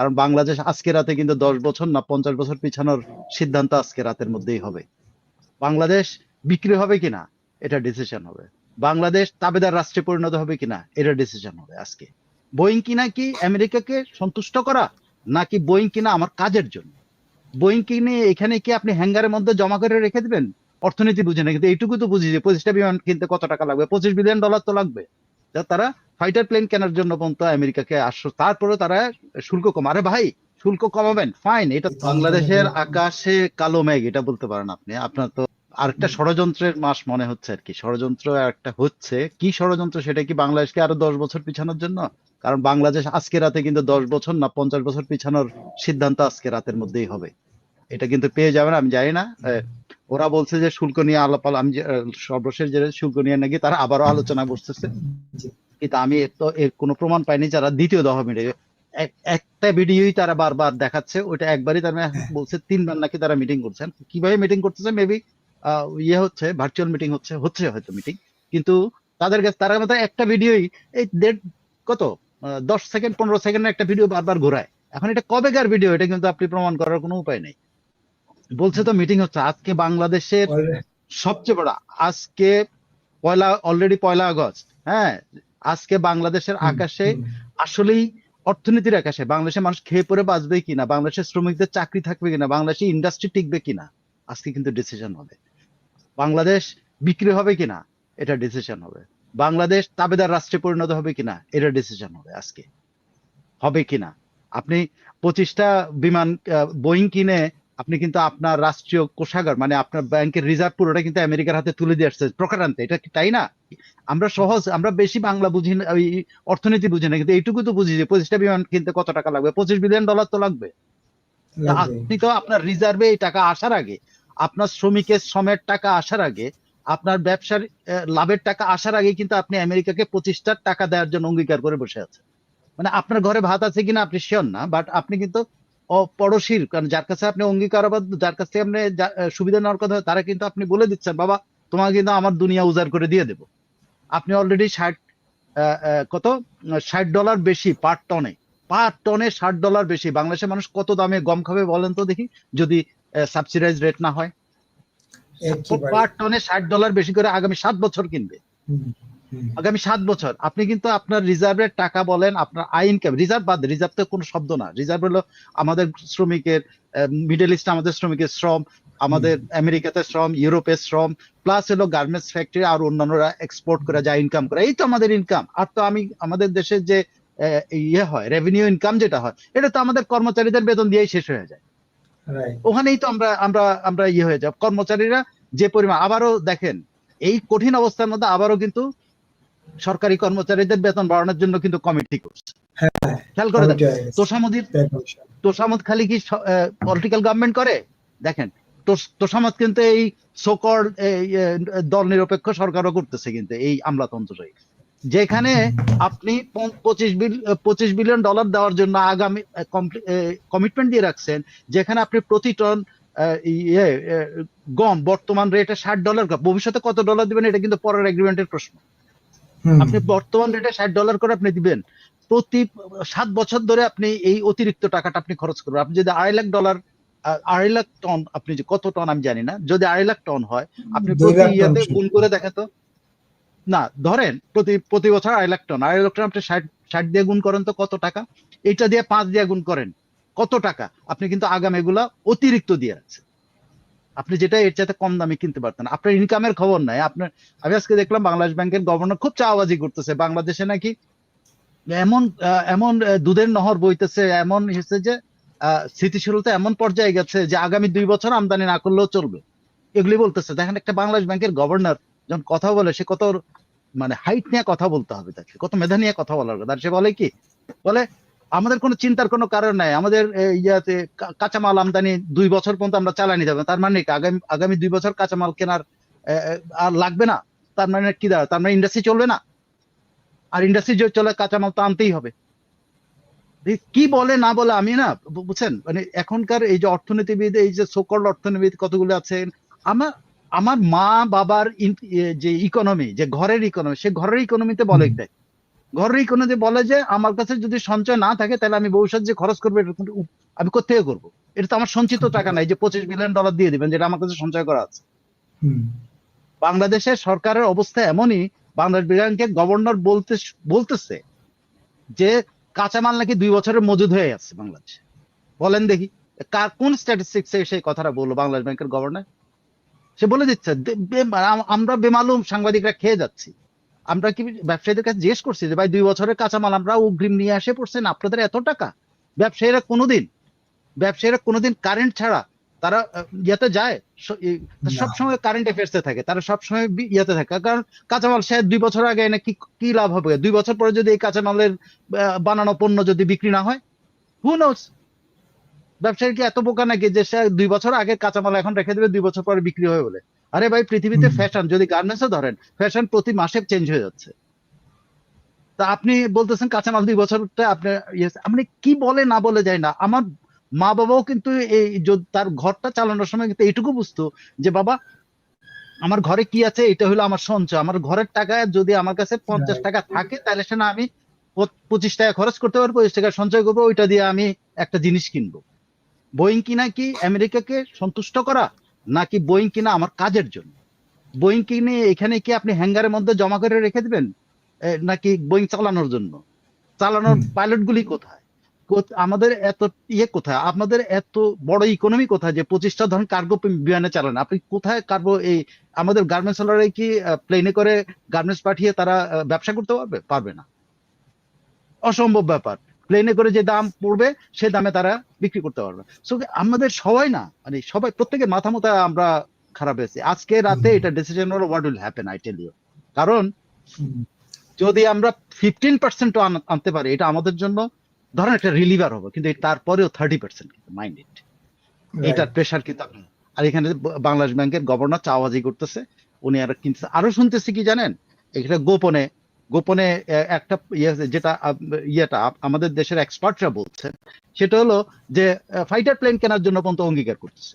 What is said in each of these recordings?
কারণ বাংলাদেশ আজকে রাতে কিন্তু দশ বছর না পঞ্চাশ বছর পিছানোর সিদ্ধান্ত আজকে রাতের মধ্যেই হবে। বাংলাদেশ বিক্রি হবে কিনা, এটা ডিসিশন হবে। বাংলাদেশ তাবেদার রাষ্ট্রে পরিণত হবে কিনা, এটা ডিসিশন হবে আজকে। বোয়িং কিনা কি আমেরিকাকে সন্তুষ্ট করা, নাকি বোয়িং কিনা আমার কাজের জন্য? বোয়িং কিনে এখানে কি আপনি হ্যাঙ্গারের মধ্যে জমা করে রেখে দিবেন? অর্থনীতি বুঝে না, কিন্তু এইটুকু তো বুঝি যে পঁচিশটা বিমান কিনতে কত টাকা লাগবে? পঁচিশ বিলিয়ন ডলার তো লাগবে। যা তারা ফাইটার প্লেন কেনার জন্য পর্যন্ত আমেরিকাকে আশ্বাস তারপরে তারা শুল্ক কম। আরে ভাই, শুল্ক কমাবেন ফাইন এটা বাংলাদেশের আকাশে কালো মেঘ, এটা বলতে পারেন আপনি। আপনার তো আরেকটা ষড়যন্ত্রের মাস মনে হচ্ছে আর কি। ষড়যন্ত্র একটা হচ্ছে। কি ষড়যন্ত্র, সেটা কি বাংলাদেশকে আরও দশ বছর পিছানোর জন্য? কারণ বাংলাদেশ আজকে রাতে কিন্তু দশ বছর না পঞ্চাশ বছর পিছানোর সিদ্ধান্ত আজকে রাতের মধ্যেই হবে। এটা কিন্তু পেয়ে যাবেন আমি জানি না। ওরা বলছে যে শুল্ক নিয়ে আলাপ আমি সর্বশেষ যে শুল্ক নিয়ে নাকি তারা আবারও আলোচনা করতেছে। কিন্তু আমি এর তো এর কোনো প্রমাণ পাইনি যারা দ্বিতীয় দফা মিটিং একটা ভিডিওই তারা বারবার দেখাচ্ছে ওইটা একবারই তারা বলছে তিনবার নাকি তারা মিটিং করছেন। কীভাবে মিটিং করতেছে মেবি ইয়ে হচ্ছে ভার্চুয়াল মিটিং হচ্ছে হচ্ছে হয়তো মিটিং। কিন্তু তাদের কাছে তারা মতো একটা ভিডিওই এই দেড় কত? দশ সেকেন্ড পনেরো সেকেন্ডের একটা ভিডিও বারবার ঘোরায়। এখন এটা কবেকার ভিডিও এটা কিন্তু আপনি প্রমাণ করার কোনো উপায় নেই। বলছে তো মিটিং হচ্ছে। আজকে বাংলাদেশের সবচেয়ে বড় আজকে পয়লা অলরেডি পয়লা আগস্ট হ্যাঁ? আজকে বাংলাদেশের আকাশে আসলেই অর্থনীতির আকাশে বাংলাদেশের মানুষ খেয়ে পরে বাঁচবে কিনা বাংলাদেশের শ্রমিকদের চাকরি থাকবে কিনা বাংলাদেশের ইন্ডাস্ট্রি টিকবে কিনা আজকে কিন্তু ডিসিশন হবে। বাংলাদেশ বিক্রি হবে কিনা এটা ডিসিশন হবে। বাংলাদেশ তাবেদার রাষ্ট্রে পরিণত হবে কিনা এটা ডিসিশন হবে আজকে। হবে কিনা? আপনি পঁচিশটা বিমান বোয়িং কিনে আপনি কিন্তু আপনার রাষ্ট্রীয় কোষাগার মানে আপনার ব্যাংকের রিজার্ভ পুরোটা কিন্তু আমেরিকার হাতে তুলে দিয়ে আসছে প্রকারান্তে এটা কি তাই না? আমরা সহজ আমরা বেশি বাংলা বুঝি না ওই অর্থনীতি বুঝি না কিন্তু এইটুকু তো বুঝি যে পঁচিশটা বিমান কিনতে কত টাকা লাগবে? পঁচিশ বিলিয়ন ডলার তো লাগবে। আপনি তো আপনার রিজার্ভে এই টাকা আসার আগে আপনার শ্রমিকের শ্রমের টাকা আসার আগে আপনার ব্যবসার লাভের টাকা আসার আগে কিন্তু আপনি আমেরিকাকে পঁচিশটার টাকা দেওয়ার জন্য অঙ্গীকার করে বসে আছেন। মানে আপনার ঘরে ভাত আছে কিনা আপনি শিওর না বাট আপনি কিন্তু অ- কারণ যার কাছে আপনি অঙ্গীকারবদ্ধ যার কাছ থেকে আপনি সুবিধা নেওয়ার কথা তারা কিন্তু আপনি বলে দিচ্ছেন বাবা তোমাকে কিন্তু আমার দুনিয়া উজাড় করে দিয়ে দেবো। আপনি অলরেডি ষাট কত? ষাট ডলার বেশি পার টনে। পার টনে ষাট ডলার বেশি। বাংলাদেশের মানুষ কত দামে গম খাবে বলেন তো দেখি যদি সাবসিডাইজ রেট না হয়। পার টনে ষাট ডলার বেশি করে আগামী সাত বছর কিনবে। আগামী সাত বছর। আপনি কিন্তু আপনার রিজার্ভের টাকা বলেন আপনার আই ইনকাম রিজার্ভ বাদ রিজার্ভ তো কোনো শব্দ না। রিজার্ভ হলো আমাদের শ্রমিকের মিডল ইস্ট আমাদের শ্রমিকের শ্রম আমাদের আমেরিকাতে শ্রম ইউরোপের শ্রম প্লাস হলো গার্মেন্টস ফ্যাক্টরি আর অন্যান্যরা এক্সপোর্ট করে যা ইনকাম করে। এই তো আমাদের ইনকাম আর তো আমি আমাদের দেশের যে ইয়ে হয় রেভিনিউ ইনকাম যেটা হয় এটা তো আমাদের কর্মচারীদের বেতন দিয়েই শেষ হয়ে যায়। ওখানেই তো আমরা আমরা আমরা ইয়ে হয়ে যাব কর্মচারীরা যে পরিমাণ আবারও দেখেন এই কঠিন অবস্থার মধ্যে আবারও কিন্তু সরকারি কর্মচারীদের বেতন বাড়ানোর জন্য কিন্তু কমিটি করছে। খেয়াল করে তোষামদির তোষামত খালি কি পলিটিক্যাল গভর্নমেন্ট করে? দেখেন তোষ- তোষামত কিন্তু এই সোকর দল নিরপেক্ষ সরকারও করতেছে কিন্তু এই আমলাতন্ত্রই যেখানে আপনি পঁচিশ বিল পঁচিশ বিলিয়ন ডলার দেওয়ার জন্য আগামী কমিটমেন্ট দিয়ে রাখছেন যেখানে আপনি প্রতি টন ইয়ে গম বর্তমান রেটে ষাট ডলার ভবিষ্যতে কত ডলার দিবেন এটা কিন্তু পরের এগ্রিমেন্টের প্রশ্ন। আপনি বর্তমান রেটে ষাট ডলার করে আপনি দিবেন। প্রতি সাত বছর ধরে আপনি এই অতিরিক্ত টাকাটা আপনি খরচ করবেন। আপনি যদি আড়াই লাখ ডলার আড়াই লাখ টন আপনি যে কত টন আমি জানি না। যদি আড়াই লাখ টন হয় আপনি প্রতি ইয়াতে। গুণ করে দেখেন তো। না ধরেন প্রতি প্রতি বছর আড়াই লাখ টন আড়াই লাখ টন আপনি ষাট ষাট দিয়ে গুণ করেন তো কত টাকা? এটা দিয়ে পাঁচ দিয়ে গুণ করেন। কত টাকা? আপনি কিন্তু আগাম এগুলা অতিরিক্ত দিয়ে রাখছেন। আপনি যেটা এর চাইতে কম দামে কিনতে পারতেন। আপনার ইনকামের খবর নাই। আপনার, আমি আজকে দেখলাম বাংলাদেশ ব্যাংকের গভর্নর খুব চাওয়াবাজি করতেছে। বাংলাদেশে নাকি এমন এমন দুধের নহর বইতেছে, এমন হচ্ছে যে স্থিতিশীলতা এমন পর্যায়ে গেছে যে আগামী দুই বছর আমদানি না করলেও চলবে। এগুলি বলতেছে। দেখেন একটা বাংলাদেশ ব্যাংকের গভর্নর যখন কথা বলে, সে কত মানে হাইট নিয়ে কথা বলতে হবে তাকে, কত মেধা নিয়ে কথা বলার কথা। সে বলে কি? বলে আমাদের কোনো চিন্তার কোনো কারণ নাই। আমাদের ইয়াতে কাঁচামাল আমদানি দুই বছর পর্যন্ত আমরা চালানি যাবে তার মানে কি? আগামী আগামী দুই বছর কাঁচামাল কেনার আর লাগবে না। তার মানে কি দাঁড়ায় তার মানে ইন্ডাস্ট্রি চলবে না? আর ইন্ডাস্ট্রি যদি চলে কাঁচামাল তো আনতেই হবে। কি বলে না বলে আমি না বুঝছেন? মানে এখনকার এই যে অর্থনীতিবিদ এই যে সোকল অর্থনীতিবিদ কতগুলো আছেন আমার আমার মা বাবার যে ইকোনমি যে ঘরের ইকোনমি সে ঘরের ইকোনমিতে বলে হুম। ঘরেই কোনো যে বলে যে আমার কাছে যদি সঞ্চয় না থাকে তাহলে আমি ভবিষ্যৎ যে খরচ করব এটা কিন্তু আমি কোথেকে করব? এটা তো আমার সঞ্চিত টাকা নাই যে পঁচিশ মিলিয়ন ডলার দিয়ে দিবেন যেটা আমার কাছে সঞ্চয় করা আছে। বাংলাদেশের সরকারের অবস্থা এমনই বাংলাদেশ গভর্নর বলতে বলতেছে যে কাঁচামাল নাকি দুই বছরের মজুদ হয়ে আছে বাংলাদেশে। বলেন দেখি কার কোন স্ট্যাটিস্টিক্সে সেই কথাটা বলল বাংলাদেশ ব্যাংকের গভর্নর সে বলে দিচ্ছে আমরা বেমালুম সাংবাদিকরা খেয়ে যাচ্ছি। আমরা কি ব্যবসায়ীদের কাছে জিজ্ঞেস করছি যে ভাই দুই বছরের কাঁচামাল আমরা অগ্রিম নিয়ে আসে পড়ছেন আপনাদের এত টাকা? ব্যবসায়ীরা কোনোদিন ব্যবসায়ীরা কোনোদিন কারেন্ট ছাড়া তারা ইয়েতে যায়। সবসময় কারেন্ট অ্যাফেয়ার্সে থাকে তারা সবসময় ইয়েতে থাকে। কারণ কাঁচামাল সে দুই বছর আগে এনে কি কি লাভ হবে? দুই বছর পরে যদি এই কাঁচামালের বানানো পণ্য যদি বিক্রি না হয় হু নোস ব্যবসায়ী কি এত বোকা নাকি যে সে দুই বছর আগে কাঁচামাল এখন রেখে দেবে দুই বছর পরে বিক্রি হবে বলে? আরে ভাই পৃথিবীতে ফ্যাশন যদি গার্মেন্টসও ধরেন ফ্যাশন প্রতি মাসে চেঞ্জ হয়ে যাচ্ছে। তা আপনি বলতেছেন কাঁচামাল দুই বছরটা আপনি ইয়ে- আপনি কি বলে না বলে যায় না। আমার মা বাবাও কিন্তু এই তার ঘরটা চালানোর সময় কিন্তু এইটুকু বুঝতো যে বাবা আমার ঘরে কি আছে? এটা হলো আমার সঞ্চয়। আমার ঘরের টাকা যদি আমার কাছে পঞ্চাশ টাকা থাকে তাহলে সে না আমি পঁচিশ টাকা খরচ করতে পারব পঁচিশ টাকা সঞ্চয় করব ওইটা দিয়ে আমি একটা জিনিস কিনবো। বোয়িং কিনা কি আমেরিকাকে সন্তুষ্ট করা? নাকি বোয়িং কিনা আমার কাজের জন্য? বোয়িং কিনে এখানে কি আপনি হ্যাঙ্গারের মধ্যে জমা করে রেখে দিবেন? নাকি বোয়িং চালানোর জন্য? চালানোর হুম। পাইলট গুলি কোথায় আমাদের এত ইয়ে কোথায়? আপনাদের এত বড় ইকোনমি কোথায় যে পঁচিশটা ধরুন কার্গো বিমানে চালান? আপনি কোথায় কার্গো এই আমাদের গার্মেন্টস কি প্লেনে করে গার্মেন্টস পাঠিয়ে তারা ব্যবসা করতে পারবে? পারবে না। অসম্ভব ব্যাপার। প্লেনে করে যে দাম পড়বে সে দামে তারা বিক্রি করতে পারবে। সো আমাদের সবাই না মানে সবাই প্রত্যেকের মাথা মতো আমরা খারাপ হয়েছে। আজকে রাতে এটা ডিসিশন হলো what will happen I tell you কারণ যদি আমরা ফিফটিন পার্সেন্ট আনতে পারি এটা আমাদের জন্য ধরেন একটা রিলিভার হবে কিন্তু তারপরেও থার্টি পার্সেন্ট মাইন্ড ইট. এটার প্রেশার কিন্তু আপনার। আর এখানে বাংলাদেশ ব্যাংকের গভর্নর চাওয়াজি করতেছে উনি আর কিনতে আরও শুনতেছি কি জানেন? এটা গোপনে গোপনে একটা ইয়ে যেটা ইয়েটা আমাদের দেশের এক্সপার্টরা বলছে সেটা হলো যে ফাইটার প্লেন কেনার জন্য পর্যন্ত অঙ্গীকার করতেছে।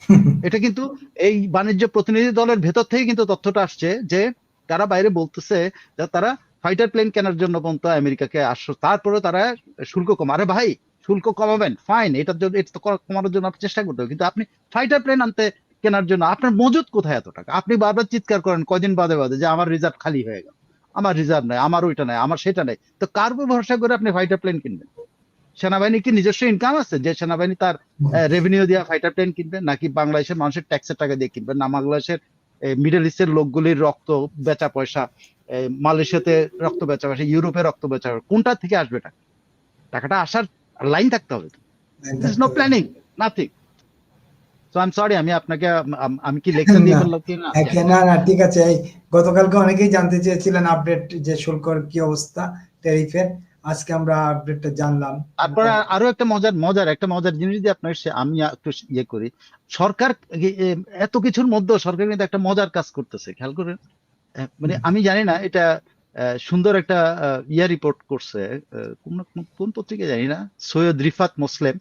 এটা কিন্তু এই বাণিজ্য প্রতিনিধি দলের ভেতর থেকে কিন্তু তথ্যটা আসছে যে তারা বাইরে বলতেছে যে তারা ফাইটার প্লেন কেনার জন্য পর্যন্ত আমেরিকাকে আসছে তারপরে তারা শুল্ক কম আরে ভাই শুল্ক কমাবেন ফাইন এটার জন্য এটা তো কমানোর জন্য আপনি চেষ্টা করতে হবে কিন্তু আপনি ফাইটার প্লেন আনতে কেনার জন্য আপনার মজুদ কোথায় এত টাকা? আপনি বারবার চিৎকার করেন কদিন বাদে বাদে যে আমার রিজার্ভ খালি হয়ে গেল। আমার রিজার্ভ নাই আমার ওইটা নাই আমার সেটা নাই। তো কার উপর ভরসা করে আপনি ফাইটার প্লেন কিনবেন? সেনাবাহিনী কি নিজস্ব ইনকাম আছে? যে সেনাবাহিনী তার রেভিনিউ দিয়ে ফাইটার প্লেন কিনবেন নাকি বাংলাদেশের মানুষের ট্যাক্সের টাকা দিয়ে কিনবেন না বাংলাদেশের মিডল ইস্টের লোকগুলির রক্ত বেচা পয়সা মালয়েশিয়াতে রক্ত বেচা পয়সা ইউরোপে রক্ত বেচা পয়সা, কোনটা থেকে আসবে টাকা? টাকাটা আসার লাইন থাকতে হবে। No planning nothing I sorry আমি আপনাকে আম- কি লেকচার দিয়ে বললাম কি না? হ্যাঁ, না না ঠিক আছে। এই গতকালকে অনেকেই জানতে চেয়েছিলেন আপডেট যে শুল্কর কি অবস্থা ট্যারিফের আজকে আমরা আপডেটটা জানলাম। তারপরে আরও একটা মজার মজার একটা মজার জিনিস দিয়ে আপনার আমি একটু ইয়ে করি। সরকার এত কিছুর মধ্যেও সরকার কিন্তু একটা মজার কাজ করতেছে খেয়াল করেন। মানে আমি জানি না এটা সুন্দর একটা ইয়া রিপোর্ট করছে কোন- কোন পত্রিকা জানি না সৈয়দ রিফাত মুসলিম।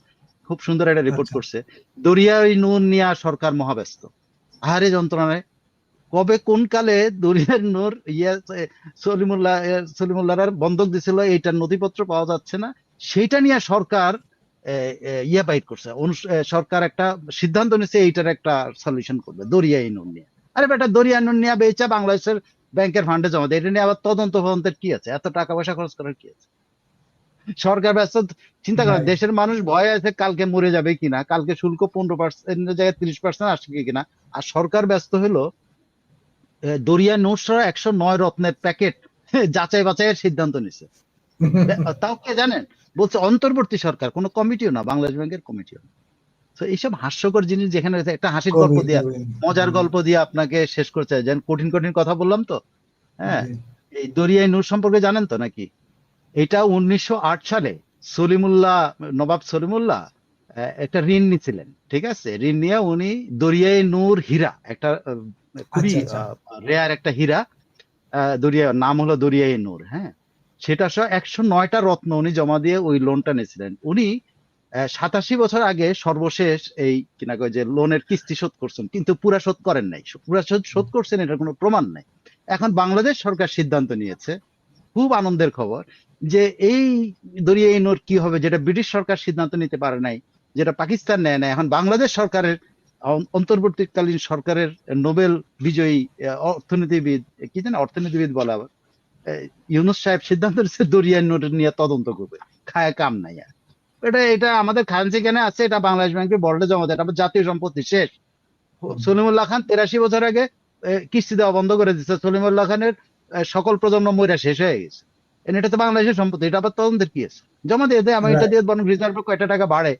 খুব সুন্দর একটা রিপোর্ট আচ্ছা। করছে। দরিয়াই নুন নিয়া সরকার মহাব্যস্ত। আহারে যন্ত্রণায়। কবে কোন কালে দরিয়ার নূর ইয়া সলিমুল্লাহ সলিমুল্লাহর বন্ধক দিছিল এইটার নথিপত্র পাওয়া যাচ্ছে না। সেইটা নিয়ে সরকার ইয়া বাইর করছে। সরকার একটা সিদ্ধান্ত নিচ্ছে এইটার একটা সলিউশন করবে দরিয়াই নুন নিয়ে। আরে বেটা দরিয়া নুন নিয়ে বেচা বাংলাদেশের ব্যাংকের ফান্ডে জমা দেয়। এটা নিয়ে আবার তদন্ত ফদন্তের কি আছে? এত টাকা পয়সা খরচ করার কি আছে? সরকার ব্যস্ত চিন্তা করেন দেশের মানুষ ভয় আছে কালকে মরে যাবে কিনা কালকে শুল্ক পনেরো পার্সেন্ট জায়গায় তিরিশ পার্সেন্ট আসবে কিনা। আর সরকার ব্যস্ত হলো দরিয়া নোটসরা একশো নয় রত্নের প্যাকেট যাচাই বাছাইয়ের সিদ্ধান্ত নিছে। তাও কে জানেন? বলছে অন্তর্বর্তী সরকার কোনো কমিটিও না বাংলাদেশ ব্যাংকের কমিটিও না। তো এইসব হাস্যকর জিনিস যেখানে রয়েছে, একটা হাসির গল্প দিয়া মজার গল্প দিয়ে আপনাকে শেষ করতে চাই। যেন কঠিন কঠিন কথা বললাম তো? হ্যাঁ। এই দরিয়াই নূর সম্পর্কে জানেন তো নাকি? এটা উনিশশো আট সালে সলিমুল্লাহ নবাব সলিমুল্লাহ একটা ঋণ নিছিলেন ঠিক আছে? ঋণ নিয়ে উনি দরিয়াই নূর হীরা একটা খুবই আচ্ছা, রেয়ার একটা হীরা দরিয়া নাম হলো দরিয়াই নূর হ্যাঁ? সেটা সহ একশো নয়টা রত্ন উনি জমা দিয়ে ওই লোনটা নিয়েছিলেন উনি সাতাশি বছর আগে সর্বশেষ এই কিনা যে লোনের কিস্তি শোধ করছেন কিন্তু পুরা শোধ করেন নাই। পুরা শোধ শোধ করছেন এটার কোনো প্রমাণ নাই। এখন বাংলাদেশ সরকার সিদ্ধান্ত নিয়েছে খুব আনন্দের খবর যে এই দরিয়াই নোট কি হবে যেটা ব্রিটিশ সরকার সিদ্ধান্ত নিতে পারে নাই যেটা পাকিস্তান নেয় না এখন বাংলাদেশ সরকারের অন্তর্বর্তীকালীন সরকারের নোবেল বিজয়ী অর্থনীতিবিদ কি জানি অর্থনীতিবিদ বলা আবার, ইউনুস সাহেব সিদ্ধান্ত নিচ্ছে দরিয়াই নোট নিয়ে তদন্ত করবে। খায় কাম নাই আর। এটা এটা আমাদের খারেন্সি কেন আছে এটা বাংলাদেশ ব্যাংকের বর্ডে জমা দেয় এটা জাতীয় সম্পত্তি শেষ। সলিমুল্লাহ খান তেরাশি বছর আগে কিস্তি দেওয়া বন্ধ করে দিচ্ছে সলিমুল্লাহ খানের সকল প্রজন্ম মইরা শেষ হয়ে গেছে। এটা তো বাংলাদেশের সম্পত্তি এটা আবার তদন্তের কি আছে জমা দিয়ে দেয় আমার এটা দিয়ে বরং রিজার্ভে কয়টা টাকা বাড়ে।